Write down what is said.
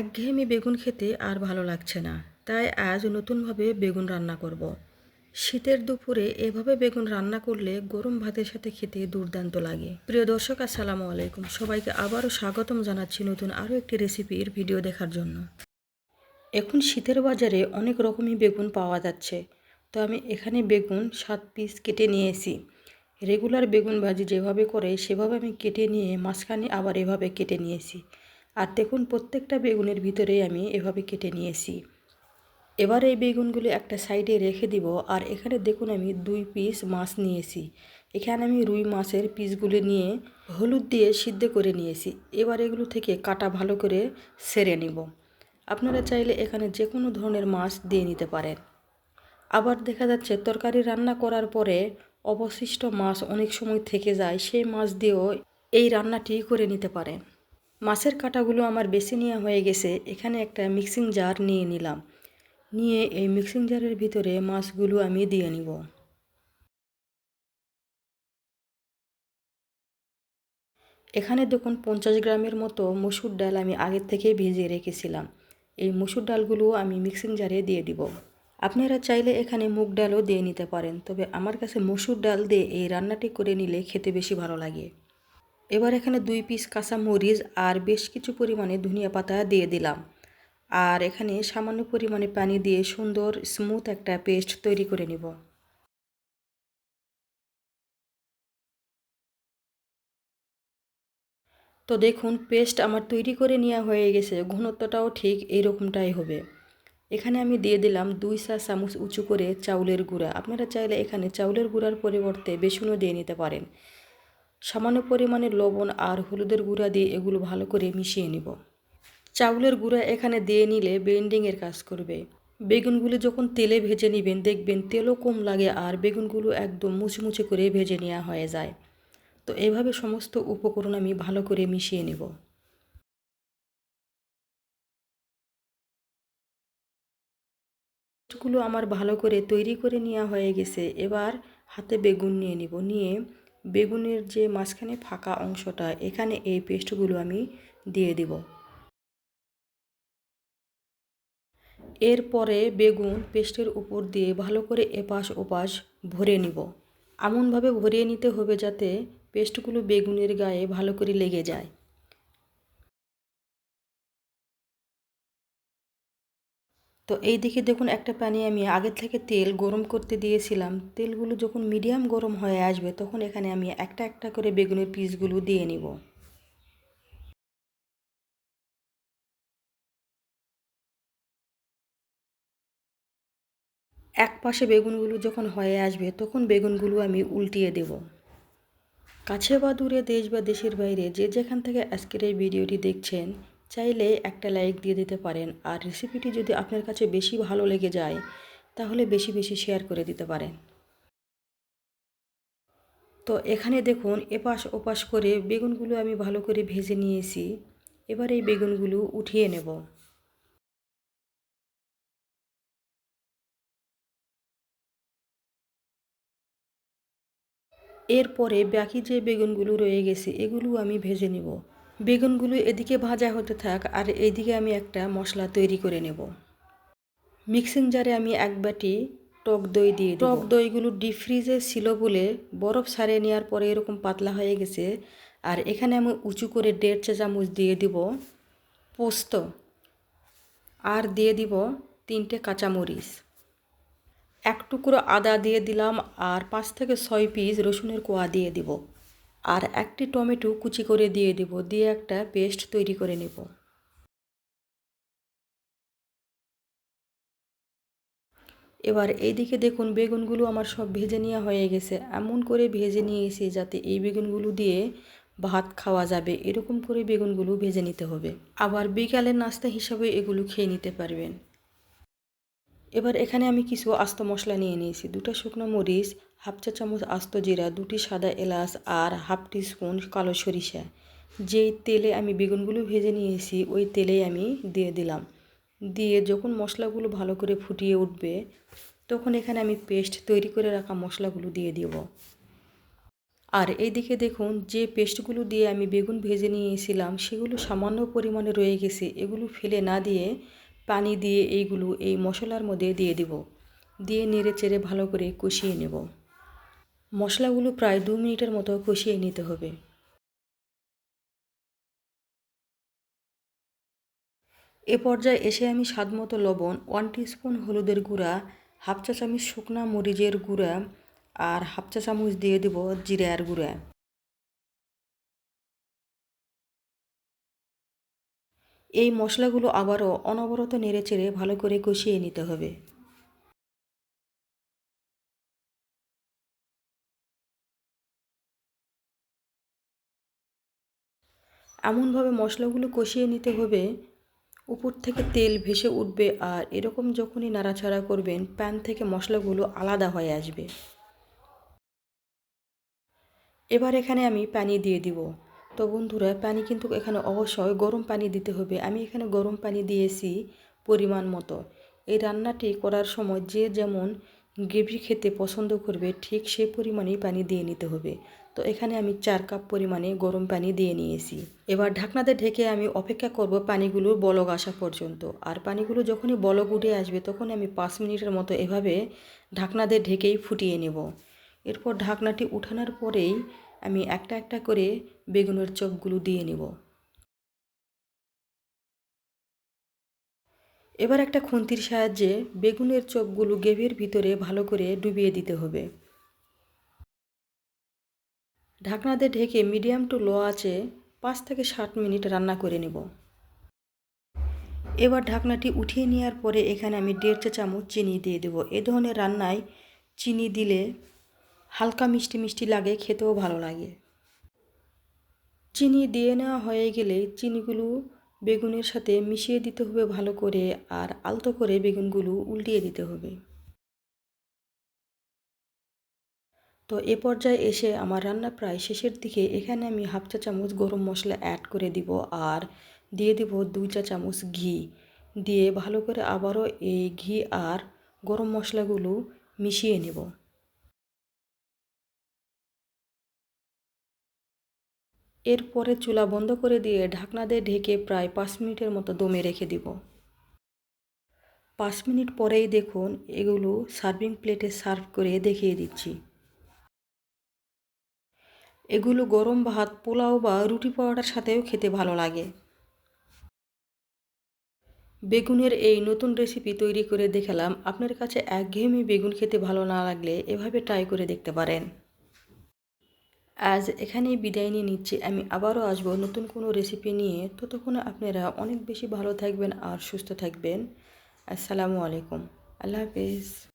একঘেয়েমি বেগুন খেতে আর ভালো লাগছে না, তাই আজ নতুনভাবে বেগুন রান্না করব। শীতের দুপুরে এভাবে বেগুন রান্না করলে গরম ভাতের সাথে খেতে দুর্দান্ত লাগে। প্রিয় দর্শক, আসসালামু আলাইকুম। সবাইকে আবারও স্বাগতম জানাচ্ছি নতুন আরও একটি রেসিপির ভিডিও দেখার জন্য। এখন শীতের বাজারে অনেক রকমই বেগুন পাওয়া যাচ্ছে, তো আমি এখানে বেগুন সাত পিস কেটে নিয়েছি। রেগুলার বেগুন ভাজি যেভাবে করে, সেভাবে আমি কেটে নিয়ে মাঝখানে আবার এভাবে কেটে নিয়েছি। আর দেখুন, প্রত্যেকটা বেগুনের ভিতরে আমি এভাবে কেটে নিয়েছি। এবার এই বেগুনগুলো একটা সাইডে রেখে দিব আর এখানে দেখুন আমি দুই পিস মাছ নিয়েছি। এখানে আমি রুই মাছের পিসগুলো নিয়ে হলুদ দিয়ে সিদ্ধ করে নিয়েছি। এবার এগুলো থেকে কাটা ভালো করে সেরে নিব। আপনারা চাইলে এখানে যে কোনো ধরনের মাছ দিয়ে নিতে পারেন। আবার দেখা যাচ্ছে, তরকারি রান্না করার পরে অবশিষ্ট মাছ অনেক সময় থেকে যায়, সেই মাছ দিয়েও এই রান্নাটি করে নিতে পারেন। মাছের কাটাগুলো আমার বেশি নেওয়া হয়ে গেছে, এখানে একটা মিক্সিং জার নিয়ে নিলাম। নিয়ে এই মিক্সিং জারের ভিতরে মাছগুলো আমি দিয়ে নিব। এখানে দেখুন পঞ্চাশ গ্রামের মতো মসুর ডাল আমি আগের থেকে ভিজিয়ে রেখেছিলাম। এই মসুর ডালগুলো আমি মিক্সিং জারে দিয়ে দিব। আপনারা চাইলে এখানে মুগ ডালও দিয়ে নিতে পারেন, তবে আমার কাছে মসুর ডাল দিয়ে এই রান্নাটি করে নিলে খেতে বেশি ভালো লাগে। এবার এখানে দুই পিস কাঁচা মরিচ আর বেশ কিছু পরিমাণে ধনিয়া পাতা দিয়ে দিলাম। আর এখানে সামান্য পরিমাণে পানি দিয়ে সুন্দর স্মুথ একটা পেস্ট তৈরি করে নিব। তো দেখুন পেস্ট আমার তৈরি করে নেওয়া হয়ে গেছে, ঘনত্বটাও ঠিক এইরকমটাই হবে। এখানে আমি দিয়ে দিলাম দুই চা চামচ উঁচু করে চাউলের গুঁড়া। আপনারা চাইলে এখানে চাউলের গুঁড়ার পরিবর্তে বেসনও দিয়ে নিতে পারেন। সামান্য পরিমাণে লবণ আর হলুদের গুঁড়া দিয়ে এগুলো ভালো করে মিশিয়ে নিব। চাউলের গুঁড়া এখানে দিয়ে নিলে বেন্ডিংয়ের কাজ করবে। বেগুনগুলো যখন তেলে ভেজে নেবেন, দেখবেন তেলও কম লাগে আর বেগুনগুলো একদম মুছে করে ভেজে নেওয়া হয়ে যায়। তো এভাবে সমস্ত উপকরণ আমি ভালো করে মিশিয়ে নেব। গুলো আমার ভালো করে তৈরি করে নেওয়া হয়ে গেছে। এবার হাতে বেগুন নিয়ে নিব। নিয়ে বেগুনের যে মাঝখানে ফাঁকা অংশটা, এখানে এই পেস্টগুলো আমি দিয়ে দিব। এরপরে বেগুন পেস্টের উপর দিয়ে ভালো করে এপাশ ওপাশ ভরে নিব। এমনভাবে ভরিয়ে নিতে হবে যাতে পেস্টগুলো বেগুনের গায়ে ভালো করে লেগে যায়। তো এই দিকে দেখুন, একটা প্যানে আমি আগে থেকে তেল গরম করতে দিয়েছিলাম। তেলগুলো যখন মিডিয়াম গরম হয়ে আসবে, তখন এখানে আমি একটা একটা করে বেগুনের পিসগুলো দিয়ে নিব। এক পাশে বেগুনগুলো যখন হয়ে আসবে, তখন বেগুনগুলো আমি উল্টিয়ে দেব। কাছে বা দূরে, দেশ বা দেশের বাইরে, যে যেখান থেকে আজকের এই ভিডিওটি দেখছেন চাইলে একটা লাইক দিয়ে দিতে পারেন। আর রেসিপিটি যদি আপনার কাছে বেশি ভালো লেগে যায়, তাহলে বেশি বেশি শেয়ার করে দিতে পারেন। তো এখানে দেখুন, এপাশ ওপাশ করে বেগুনগুলো আমি ভালো করে ভেজে নিয়েছি। এবার এই বেগুনগুলো উঠিয়ে নেব। এরপরে বাকি যে বেগুনগুলো রয়ে গেছে, এগুলো আমি ভেজে নেব। বেগুনগুলো এদিকে ভাজা হতে থাক আর এইদিকে আমি একটা মশলা তৈরি করে নেব। মিক্সিং জারে আমি এক বাটি টক দই দিয়ে টক দইগুলো ডিপ ফ্রিজে ছিল বলে বরফ সারিয়ে নেওয়ার পরে এরকম পাতলা হয়ে গেছে। আর এখানে আমি উঁচু করে দেড় চা চামচ দিয়ে দিব পোস্ত। আর দিয়ে দিব তিনটে কাঁচামরিচ। এক টুকরো আদা দিয়ে দিলাম আর পাঁচ থেকে ছয় পিস রসুনের কোয়া দিয়ে দিব। আর একটি টমেটো কুচি করে দিয়ে দিব, দিয়ে একটা পেস্ট তৈরি করে নেব। এবার এইদিকে দেখুন বেগুনগুলো আমার সব ভেজে নেওয়া হয়ে গেছে। এমন করে ভেজে নিয়েছি যাতে এই বেগুনগুলো দিয়ে ভাত খাওয়া যাবে। এরকম করে বেগুনগুলো ভেজে নিতে হবে। আবার বিকালের নাস্তা হিসাবে এগুলো খেয়ে নিতে পারবেন। এবার এখানে আমি কিছু আস্ত মশলা নিয়ে নিয়েছি। দুটো শুকনো মরিচ হাফ চা চামচ আস্ত জিরা, দুটি সাদা এলাচ আর হাফ স্পুন কালো সরিষা। যেই তেলে আমি বেগুনগুলো ভেজে নিয়েছি, ওই তেলেই আমি দিয়ে দিলাম। দিয়ে যখন মশলাগুলো ভালো করে ফুটিয়ে উঠবে, তখন এখানে আমি পেস্ট তৈরি করে রাখা মশলাগুলো দিয়ে দেব। আর এইদিকে দেখুন, যে পেস্টগুলো দিয়ে আমি বেগুন ভেজে নিয়েছিলাম, সেগুলো সামান্য পরিমাণে রয়ে গেছে। এগুলো ফেলে না দিয়ে পানি দিয়ে এইগুলো এই মশলার মধ্যে দিয়ে দিব। দিয়ে নেড়ে চেড়ে ভালো করে কষিয়ে নেব। মশলাগুলো প্রায় দু মিনিটের মতো কষিয়ে নিতে হবে। এ পর্যায়ে এসে আমি স্বাদমতো লবণ ওয়ান স্পুন হলুদের গুঁড়া হাফ চা চামচ শুকনা মরিচের গুঁড়া আর হাফ চা চামচ দিয়ে দেব জিরার গুঁড়া। এই মশলাগুলো আবারও অনবরত নেড়ে চেড়ে ভালো করে কষিয়ে নিতে হবে। এমনভাবে মশলাগুলো কষিয়ে নিতে হবে। উপর থেকে তেল ভেসে উঠবে আর এরকম যখনই নাড়াচাড়া করবেন, প্যান থেকে মশলাগুলো আলাদা হয়ে আসবে। এবার এখানে আমি পানি দিয়ে দিব। তো বন্ধুরা, পানি কিন্তু এখানে অবশ্যই গরম পানি দিতে হবে। আমি এখানে গরম পানি দিয়েছি পরিমাণ মতো। এই রান্নাটি করার সময় যে যেমন গ্রেভি খেতে পছন্দ করবে, ঠিক সেই পরিমাণেই পানি দিয়ে নিতে হবে। তো এখানে আমি চার কাপ পরিমাণে গরম পানি দিয়ে নিয়েছি। এবার ঢাকনাতে ঢেকে আমি অপেক্ষা করব পানিগুলো বলক আসা পর্যন্ত। আর পানিগুলো যখনই বলক উঠে আসবে, তখন আমি পাঁচ মিনিটের মতো এভাবে ঢাকনাতে ঢেকেই ফুটিয়ে নেব। এরপর ঢাকনাটি উঠানোর পরেই আমি একটা একটা করে বেগুনের চপগুলো দিয়ে নেব। এবার একটা খুন্তির সাহায্যে বেগুনের চপগুলো গেভের ভিতরে ভালো করে ডুবিয়ে দিতে হবে। ঢাকনাতে ঢেকে মিডিয়াম টু লো আছে পাঁচ থেকে ষাট মিনিট রান্না করে নেব। এবার ঢাকনাটি উঠিয়ে নেওয়ার পরে এখানে আমি দেড় চা চামচ চিনি দিয়ে দেবো। এ ধরনের রান্নায় চিনি দিলে হালকা মিষ্টি মিষ্টি লাগে, খেতেও ভালো লাগে। চিনি দিয়ে নেওয়া হয়ে গেলে চিনিগুলো বেগুনের সাথে মিশিয়ে দিতে হবে ভালো করে আর আলতো করে বেগুনগুলো উল্টিয়ে দিতে হবে। তো এ পর্যায়ে এসে আমার রান্না প্রায় শেষের দিকে এখানে আমি হাফ চা চামচ গরম মশলা অ্যাড করে দিব আর দিয়ে দিব দুই চা চামচ ঘি। দিয়ে ভালো করে আবারও এই ঘি আর গরম মশলাগুলো মিশিয়ে নেব। এরপরে চুলা বন্ধ করে দিয়ে ঢাকনা দিয়ে ঢেকে প্রায় পাঁচ মিনিটের মতো দমে রেখে দিব। পাঁচ মিনিট পরেই দেখুন এগুলো সার্ভিং প্লেটে সার্ভ করে দেখিয়ে দিচ্ছি। এগুলো গরম ভাত, পোলাও বা রুটি পরোটার সাথেও খেতে ভালো লাগে। বেগুনের এই নতুন রেসিপি তৈরি করে দেখালাম। আপনার কাছে একঘেয়েমি বেগুন খেতে ভালো না লাগলে এভাবে ট্রাই করে দেখতে পারেন। আজ এখানেই বিদায় নিয়ে নিচ্ছি। আমি আবারও আসব নতুন কোনো রেসিপি নিয়ে। ততক্ষণ আপনারা অনেক বেশি ভালো থাকবেন আর সুস্থ থাকবেন। আসসালামু আলাইকুম। আল্লাহ হাফিজ।